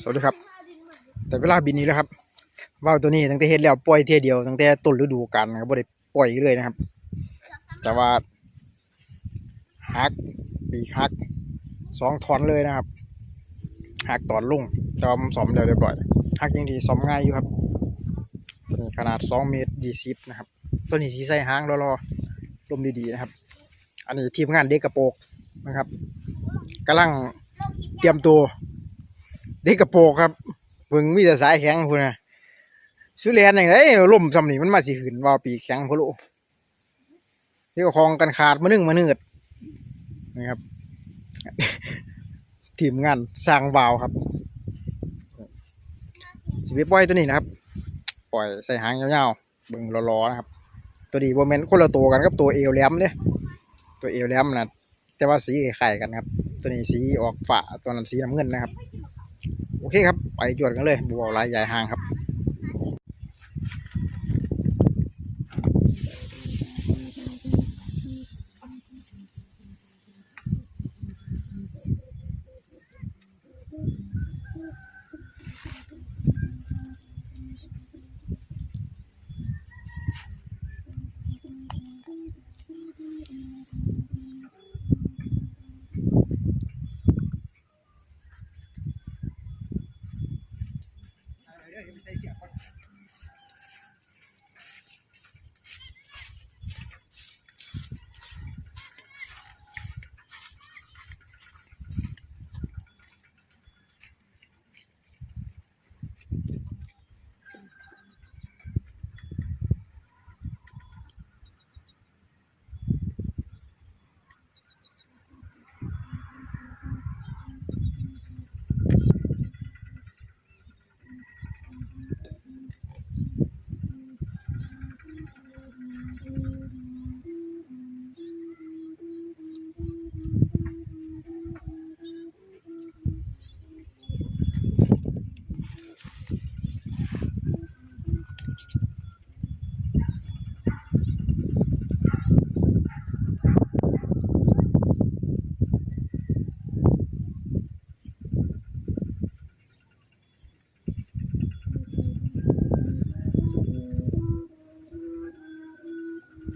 สวัสดีครับ แต่เวลาบินนี้แล้วครับว่าวตัวนี้ตั้งแต่เฮ็ดแล้วปล่อยเที่ยเดียวตั้งแต่ต้นฤดูกาลนะครับบ่ได้ปล่อยอีกเลยนะครับ แต่ว่าหักปีกหักสองทอนเลยนะครับหักตอนลงแต่ว่ามันซ่อมแล้วเรียบร้อยหักยังดีซ่อมง่ายอยู่ครับ ตัวนี้ขนาดสองเมตรยี่สิบนะครับ ตัวนี้สีใส่หางรอๆลมดีๆนะครับ อันนี้ทีมงานเด็กกระโปกนะครับกำลังเตรียมตัว เด็กกระโปงครับเบิ่งมีแต่สายแข็งพุ่นน่ะสุเรียนอย่างไรล่มซำนี่มันมาสิขึ้นว่าปีแข็งพุลูกเดี๋ยวคองกันขาดมานึ่งมาเนืดนะครับ ทีมงานสร้างวาวครับสิไปปล่อยตัวนี้นะครับ ปล่อยใส่หางยาวๆเบิ่งรอๆนะครับ ตัวนี้บ่แม่นคนละตัวกันกับตัวเอวแหลมเด้ตัวเอวแหลมนะแต่ว่าสีคล้ายๆกันครับ ตัวนี้สีออกฟ้าตัวนั้นสีน้ำเงินนะครับ โอเคครับ ไปจวดกันเลยบัวลายใหญ่ห่างครับ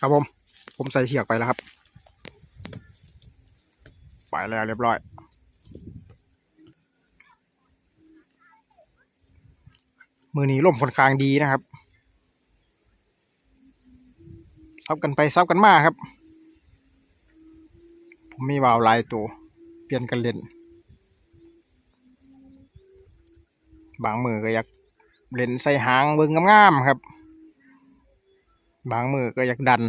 ครับผม ผมใส่เชือกไปแล้วครับ ไปแล้วเรียบร้อย มือนี้ลมค่อนข้างดีนะครับ ซับกันไปซับกันมาครับ ผมมีวาวลายตัว เปลี่ยนกันเล่น บางมือก็อยากเล่นใส่หางเบิ่งงามๆครับ บางมือก็อยากดัน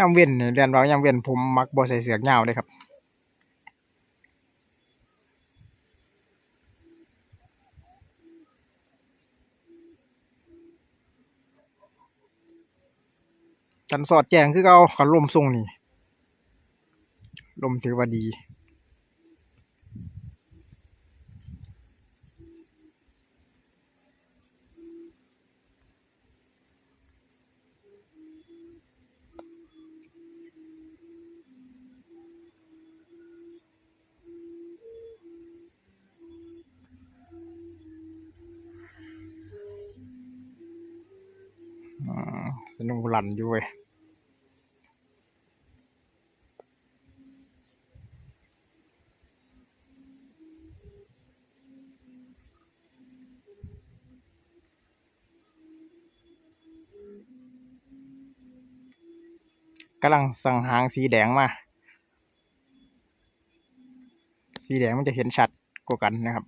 ยามเว้นเนี่ยเรียนว่ายามเว้นผมมักบ่ใส่เสือกยาวเลยครับกันสอดแจงคือเอาขันลมทรงนี่ลมถือว่าดี สนุกลันอยู่เว้ยกำลังสั่งหางสีแดงมา สีแดงมันจะเห็นชัดกว่ากันนะครับ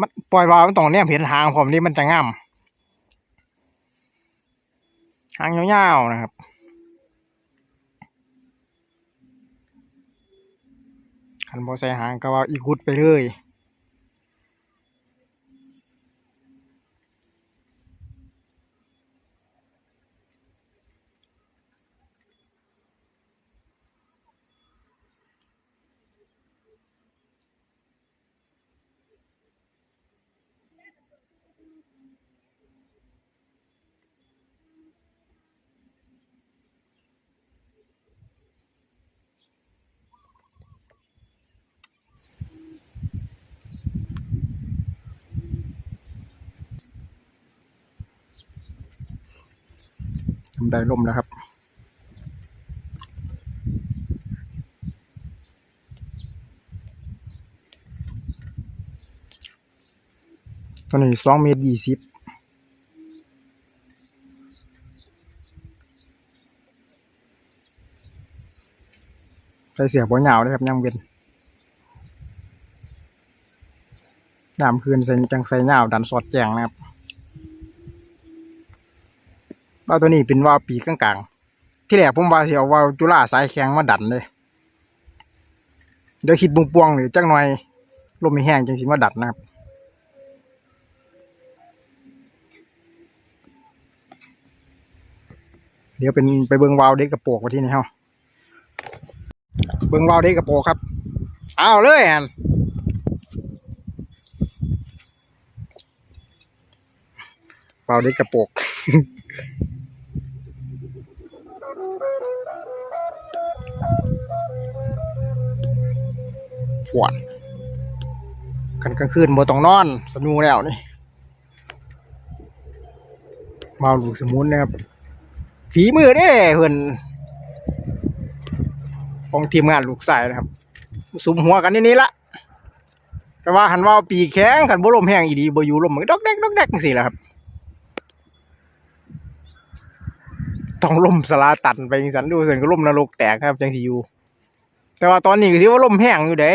มันปล่อยวามันต้องเนี่ยเห็นหางผมนี่มันจะงามหางยาวๆนะครับขันบอใส่หางก็ว่าอีกุดไปเลย ได้ล่มแล้วครับ ตัวนี้สองเมตรยี่สิบใส่เสียบ่เหงาเลยครับยังเวียนน้ำคืนใส่จังใส่เหงาดันสอดแจงนะครับ ว่าวตัวนี้เป็นว่าวปีกกลางๆ ที่แรกผมว่าสิเอาว่าวจุฬาสายแข็งมาดันเลยเดี๋ยวคิดบุงปวงหรือจังหน่อยลมไม่แห้งจังสิมาดัดนะครับเดี๋ยวเป็นไปเบิงวาวเด็กกระโปรงไว้ที่นี่เฮาเบิงวาวเด็กกระโปรงครับเอาเลยอันวาวเด็กกระโปร งปวดกันกลางคืนบ่ต้องนอนสนูแล้วนี่วาลูกสมุนนะครับฝีมือเด้เพิ่นของทีมงานลูกสายนะครับสุมหัวกันนี่นี่ละแต่ว่าหันว่าปีแข็งขันบ่ลมแห้งอีดีบ่อยู่ลมมันดอกแดกดอกแดกจังสีละครับต้องล่มสลาตันไปสันดูเสินก็ล่มนรกแตกครับจังสิอยู่แต่ว่าตอนนี้ก็ถือว่าล่มแห้งอยู่เด้